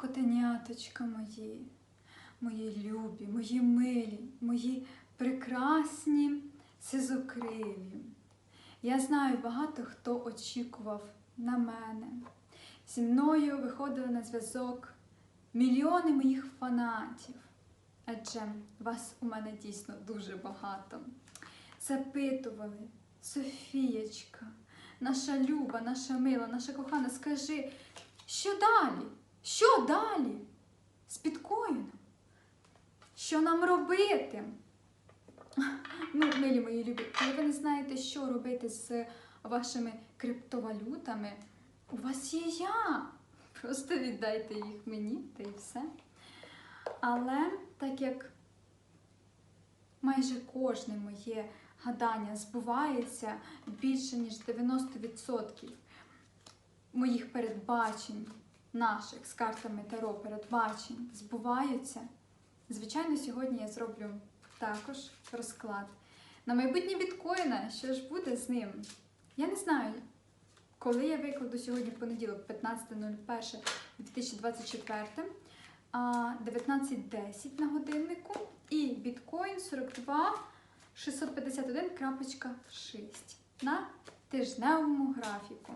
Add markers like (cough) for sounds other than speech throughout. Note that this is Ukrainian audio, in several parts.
Котеняточка мої, мої любі, мої милі, мої прекрасні сизокрилі. Я знаю, багато хто очікував на мене. Зі мною виходили на зв'язок мільйони моїх фанатів. Адже вас у мене дійсно дуже багато. Запитували, Софієчка, наша люба, наша мила, наша кохана, скажи, що далі? Що далі? З біткоїном? Що нам робити? Ну, милі мої любі, коли ви не знаєте, що робити з вашими криптовалютами, у вас є я. Просто віддайте їх мені та й все. Але так як майже кожне моє гадання збувається більше ніж 90% моїх передбачень, наших з картами Таро передбачень збуваються. Звичайно, сьогодні я зроблю також розклад. На майбутнє біткоїна, що ж буде з ним? Я не знаю, коли я викладу сьогодні в понеділок, 15.01.2024, 19.10 на годиннику, і біткоін 42651.6 на тижневому графіку.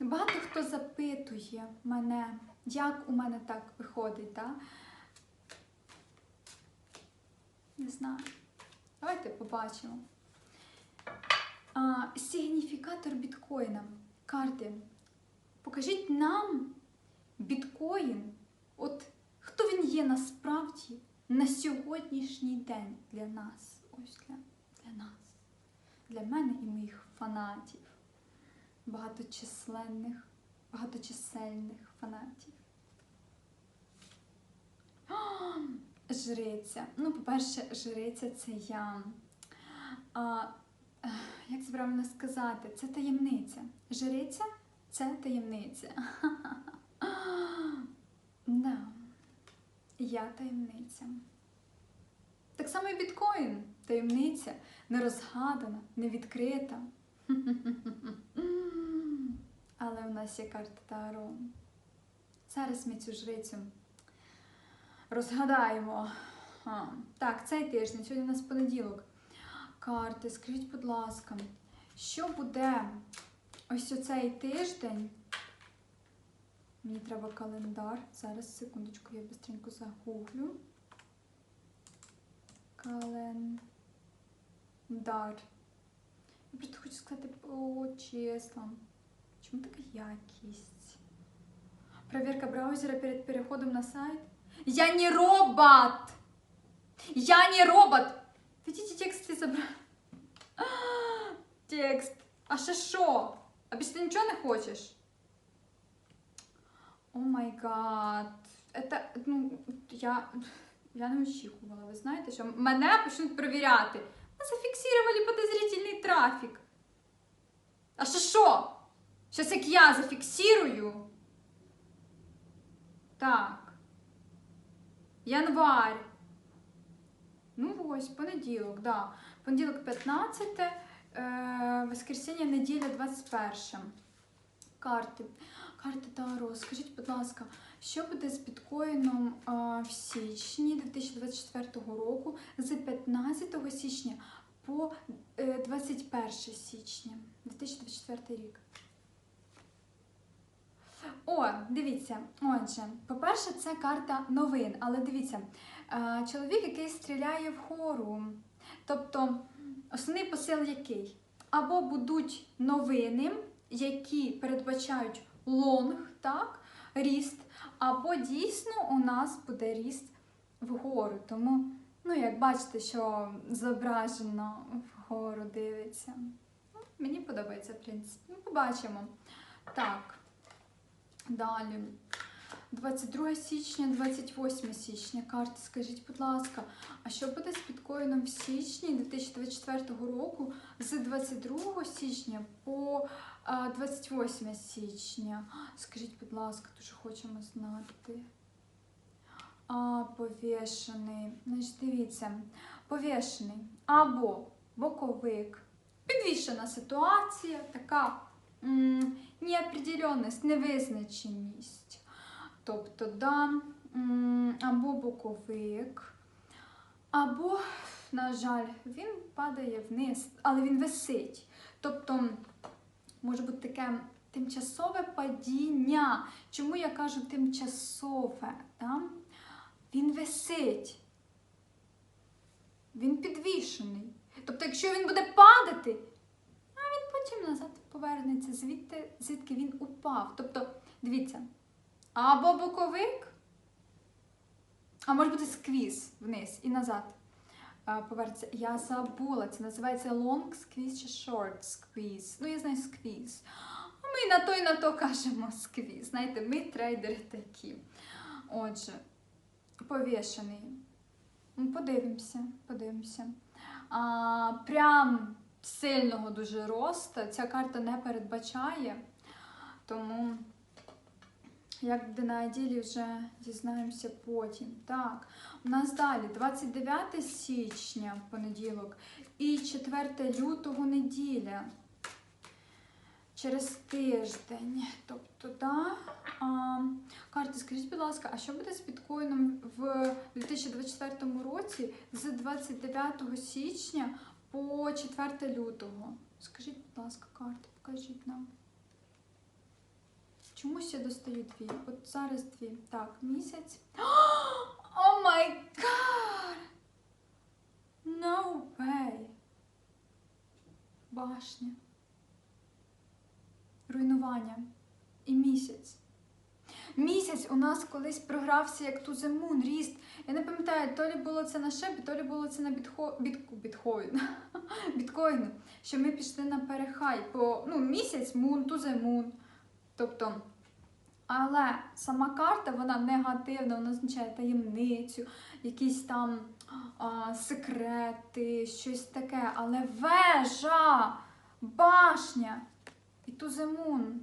Багато хто запитує мене, як у мене так виходить, так? Не знаю. Давайте побачимо. А, сигніфікатор біткоїна. Карти. Покажіть нам біткоін. От хто він є насправді на сьогоднішній день для нас. Ось для, для нас. Для мене і моїх фанатів. Багаточисленних, багаточисельних фанатів. А, (gasps) Жриця. Ну, по-перше, жриця це я. А, як це правильно сказати? Це таємниця. Жриця це таємниця. (laughs) Да. Я таємниця. Так само і біткоін. Таємниця нерозгадана, невідкрита. (laughs) Але у нас є карта Таро. Зараз ми цю жрицю розгадаємо. А, так, цей тиждень, сьогодні у нас понеділок. Карти, скажіть, будь ласка, що буде ось оцей тиждень? Мені треба календар. Зараз, секундочку, я быстренько загуглю. Календар. Я просто хочу сказати по числам. Чому така якість? Проверка браузера перед переходом на сайт. Я не робот! Я не робот! Видите, текст забрали. (gasps) Текст. А ще що? А більше ти нічого не хочеш? О май гад. Это, ну, я, я не очікувала. Ви знаєте, що мене почнуть перевіряти. Ми зафіксували подозрительний трафік. А ще що? Щас як я зафіксирую. Так. Январь. Ну ось, понеділок, да. Понеділок 15, е, воскресіння, неділя 21. Карти. Карти Таро. Скажіть, будь ласка, що буде з біткоїном е, в січні 2024 року з 15 січня по е, 21 січня 2024 рік? О, дивіться, отже, по-перше, це карта новин, але дивіться, е, чоловік, який стріляє вгору. Тобто, основний посил який? Або будуть новини, які передбачають лонг, так, ріст, або дійсно у нас буде ріст вгору. Тому, ну, як бачите, що зображено вгору дивиться. Ну, Мені подобається, в принципі. Ну, побачимо. Так. Далі. 22 січня, 28 січня. Карти, скажіть, будь ласка, а що буде з біткоїном в січні 2024 року з 22 січня по 28 січня? Скажіть, будь ласка, дуже хочемо знати. А, повішений. Значить, дивіться, повішений або боковик. Підвішена ситуація, така неопределенність, невизначеність. Тобто, да, або боковик, або, на жаль, він падає вниз, але він висить. Тобто, може бути таке тимчасове падіння. Чому я кажу тимчасове? Да? Він висить. Він підвішений. Тобто, якщо він буде падати, потім назад повернеться звідти, звідки він упав. Тобто, дивіться, або боковик, а може бути сквіз вниз і назад. Повернеться. Я забула, це називається long squeeze чи short squeeze. Ну, я знаю сквіз. А ми на то і на то кажемо сквіз. Знаєте, ми трейдери такі. Отже, повішений. Ну, Подивимося, подивимося. А, прям сильного дуже росту ця карта не передбачає. Тому, як буде на ділі, вже дізнаємося потім. Так, у нас далі 29 січня понеділок і 4 лютого неділя. Через тиждень. Тобто, да, а, карти, скажіть, будь ласка, а що буде з біткоїном в 2024 році з 29 січня по 4 лютого? Скажіть, будь ласка, карти, покажіть нам. Чомусь я достаю дві. От зараз дві. Так, місяць. (gasps) О май гад! No way! Башня. Руйнування. І місяць. Місяць у нас колись програвся як туземун, ріст. Я не пам'ятаю, то лі було це на шепі, то лі було це на бітхо... (laughs) біткоїну. Що ми пішли на перехай по ну, місяць, мун, туземун. Тобто, але сама карта, вона негативна, вона означає таємницю, якісь там секрети, щось таке. Але вежа, башня і туземун.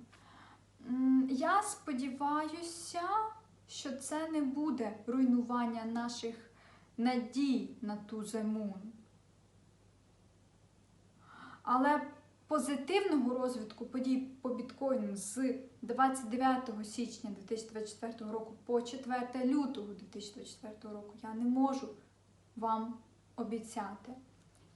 Я сподіваюся, що це не буде руйнування наших надій на туземун. Але позитивного розвитку подій по біткоїну з 29 січня 2024 року по 4 лютого 2024 року я не можу вам обіцяти.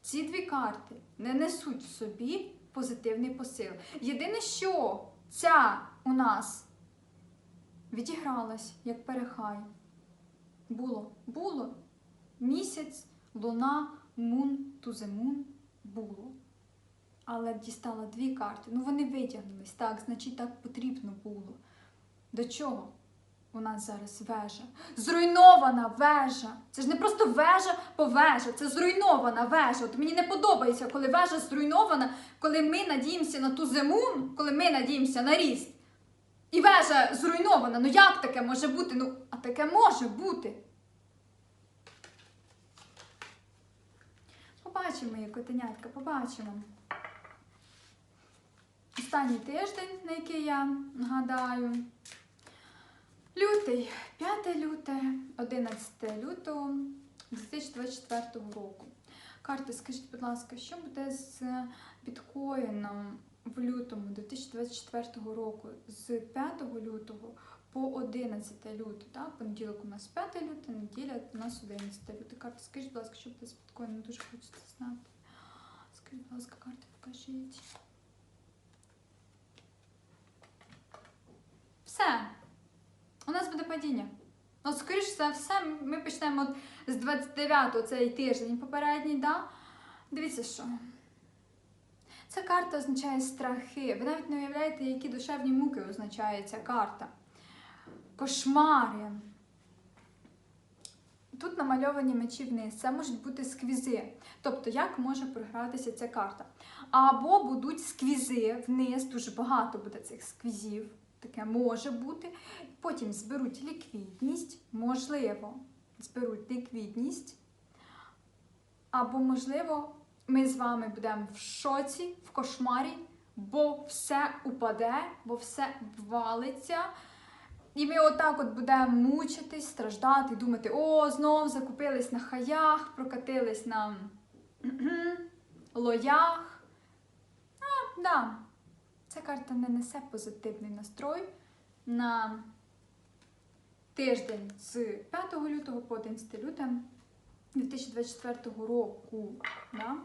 Ці дві карти не несуть в собі позитивний посил. Єдине, що ця у нас відігралась як перехай. Було, було. Місяць, луна, мун, туземун було. Але дістала дві карти. Ну вони витягнулись. Так, значить, так потрібно було. До чого? У нас зараз вежа. Зруйнована вежа. Це ж не просто вежа по вежа, це зруйнована вежа. От мені не подобається, коли вежа зруйнована, коли ми надіємося на ту зиму, коли ми надіємося на ріст. І вежа зруйнована. Ну як таке може бути? Ну, а таке може бути. Побачимо, як котенятка, побачимо. Останній тиждень, на який я нагадаю. Лютий, 5 люте, 11 лютого 2024 року. Карти, скажіть, будь ласка, що буде з біткоїном в лютому 2024 року з 5 лютого по 11 лютого? Понеділок у нас 5 лютого, неділя у нас 11 лютого. Карти, скажіть, будь ласка, що буде з біткоїном? Дуже хочеться знати. Скажіть, будь ласка, карти покажіть. Все. У нас буде падіння. Ну, скоріш за все, ми почнемо з 29-го цей тиждень попередній, да? Дивіться що. Ця карта означає страхи. Ви навіть не уявляєте, які душевні муки означає ця карта. Кошмари. Тут намальовані мечі вниз. Це можуть бути сквізи. Тобто, як може програтися ця карта? Або будуть сквізи вниз, дуже багато буде цих сквізів. Таке може бути. Потім зберуть ліквідність, можливо, зберуть ліквідність. Або, можливо, ми з вами будемо в шоці, в кошмарі, бо все упаде, бо все валиться. І ми отак от будемо мучитись, страждати, думати, о, знов закупились на хаях, прокатились на (clears throat) лоях. А, да. Ця карта не несе позитивний настрой на тиждень з 5 лютого по 11 лютого 2024 року. Да?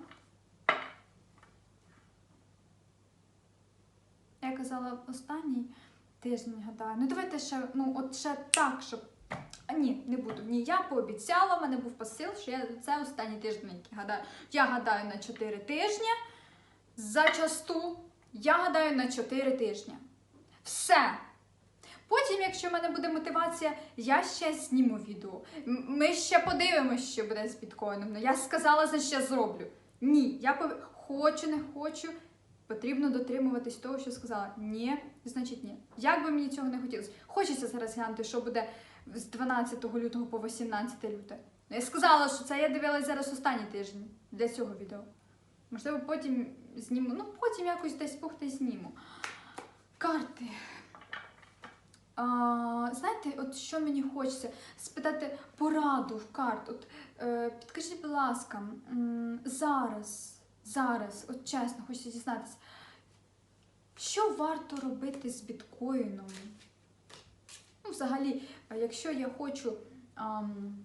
Я казала останній тиждень, гадаю. Ну давайте ще, ну от ще так, щоб. А ні, не буду. Ні, я пообіцяла, в мене був посил, що я це останній тиждень, гадаю. Я гадаю на 4 тижні. Зачасту я гадаю на 4 тижні. Все. Потім, якщо в мене буде мотивація, я ще зніму відео. Ми ще подивимося, що буде з біткоїном. Ну, я сказала, за що зроблю. Ні, я пов... хочу, не хочу. Потрібно дотримуватись того, що сказала. Ні, значить ні. Як би мені цього не хотілося. Хочеться зараз глянути, що буде з 12 лютого по 18 лютого. Ну, Я сказала, що це я дивилась зараз останній тиждень для цього відео. Можливо, потім зніму. Ну, потім якось десь пухти зніму. Карти. А, знаєте, от що мені хочеться спитати пораду в карт. От е, підкажіть, будь ласка, зараз, зараз, от чесно, хочеться дізнатися, що варто робити з біткоїном? Ну, взагалі, якщо я хочу ам,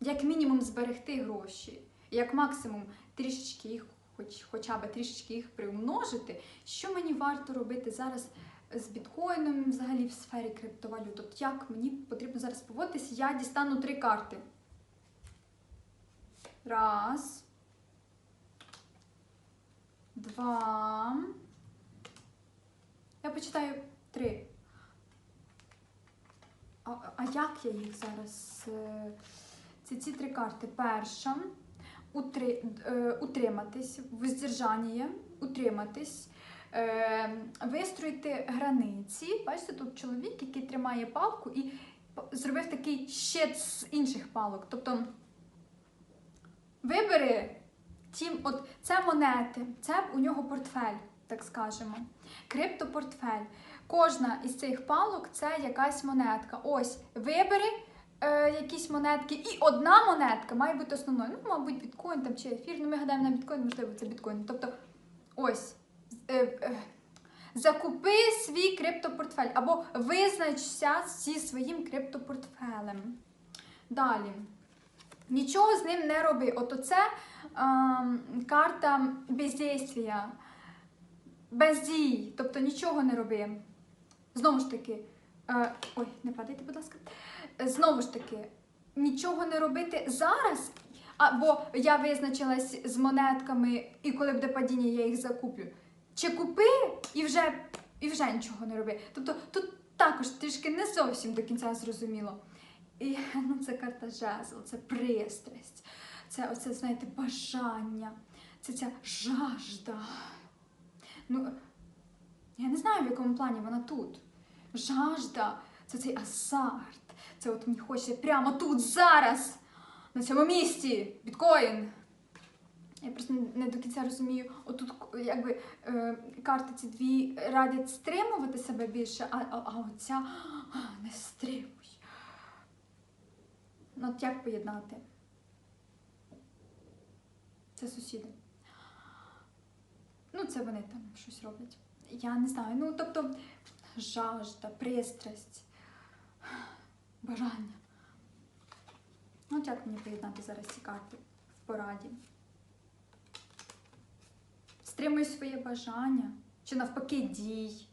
як мінімум зберегти гроші, як максимум трішечки їх, хоч, хоча б трішечки їх приумножити, що мені варто робити зараз з біткоїном, взагалі в сфері криптовалют? От як мені потрібно зараз поводитись? Я дістану три карти. Раз. Два. Я почитаю три. А, а як я їх зараз? Це ці три карти. Перша утри, е, утриматись, воздержання, утриматись, е, вистроїти границі. Бачите, тут чоловік, який тримає палку і зробив такий щит з інших палок. Тобто вибери ті, от це монети, це у нього портфель, так скажемо. Криптопортфель. Кожна із цих палок це якась монетка. Ось, вибери е, якісь монетки, і одна монетка має бути основною. Ну, мабуть, біткоін там чи ефір. Ну, ми гадаємо на біткоін, можливо, це біткоін. Тобто, ось. Е, е, Закупи свій криптопортфель або визначся зі своїм криптопортфелем. Далі. Нічого з ним не роби. От оце ем, карта бездействия, без дій, тобто нічого не роби. Знову ж таки, е, ой, не падайте, будь ласка. Е, Знову ж таки, нічого не робити зараз, або я визначилась з монетками, і коли буде падіння, я їх закуплю. Чи купи і вже, і вже нічого не роби. Тобто тут також трішки не зовсім до кінця зрозуміло. І ну, це карта жезл, це пристрасть, це оце, знаєте, бажання, це ця жажда. Ну, я не знаю, в якому плані вона тут. Жажда це цей азарт. Це от мені хочеться прямо тут, зараз, на цьому місці, біткоін. Я просто не до кінця розумію, отут якби е, карти ці дві радять стримувати себе більше, а, а, а оця не стримуй. Ну, от як поєднати? Це сусіди. Ну, це вони там щось роблять. Я не знаю. Ну, тобто, жажда, пристрасть, бажання. Ну, от як мені поєднати зараз ці карти в пораді? Стримуй своє бажання. Чи навпаки дій.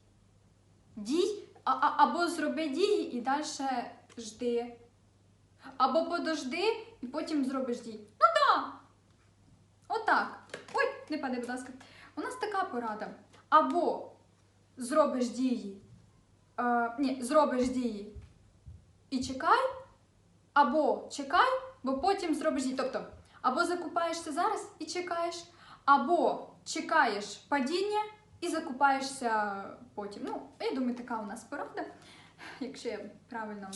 Дій, а, а, або зроби дії і далі жди. Або подожди і потім зробиш дій. Ну так. Отак. Ой, не падай, будь ласка. У нас така порада. Або зробиш дії. Е, ні, зробиш дії і чекай, або чекай, бо потім зробиш дій. Тобто, або закупаєшся зараз і чекаєш, або чекаєш падіння і закупаєшся потім. Ну, я думаю, така у нас порада, якщо я правильно.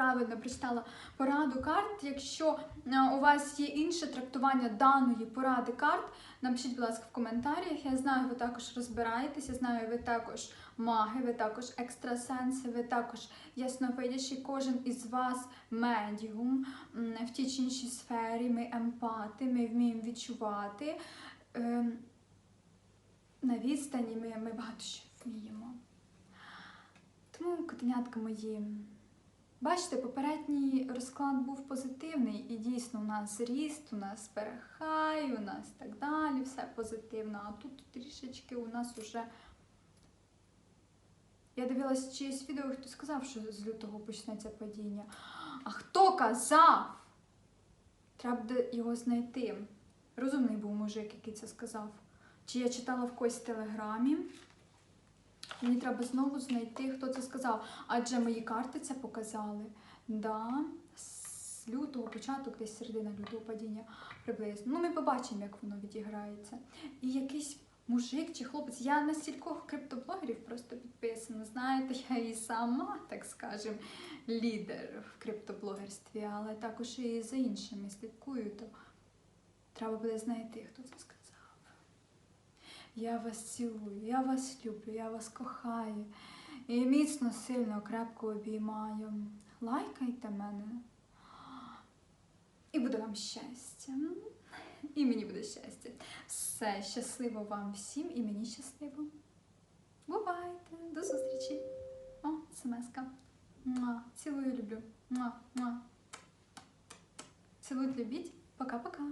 Правильно прочитала пораду карт. Якщо е, у вас є інше трактування даної поради карт, напишіть, будь ласка, в коментарях. Я знаю, ви також розбираєтесь, я знаю, ви також маги, ви також екстрасенси, ви також ясновидячі. Кожен із вас медіум в тій чи іншій сфері. Ми емпати, ми вміємо відчувати. Ем, на відстані ми, ми багато що вміємо. Тому, котенятка мої, бачите, попередній розклад був позитивний, і дійсно у нас ріст, у нас перехай, у нас так далі, все позитивно. А тут трішечки у нас уже. Я дивилась чиєсь відео, хто сказав, що з лютого почнеться падіння. А хто казав? Треба його знайти. Розумний був мужик, який це сказав. Чи я читала в когось в телеграмі. Мені треба знову знайти, хто це сказав. Адже мої карти це показали. Да, з лютого, початок, десь середина лютого падіння приблизно. Ну, ми побачимо, як воно відіграється. І якийсь мужик чи хлопець. Я на стількох криптоблогерів просто підписана. Знаєте, я і сама, так скажем, лідер в криптоблогерстві, але також і за іншими слідкую, то треба буде знайти, хто це сказав. Я вас цілую, я вас люблю, я вас кохаю. І міцно, сильно, крепко обіймаю. Лайкайте мене. І буде вам щастя. І мені буде щастя. Все, щасливо вам всім і мені щасливо. Бувайте, до зустрічі. О, смс-ка. Цілую, люблю. Муа, муа. Цілують, любіть. Пока-пока.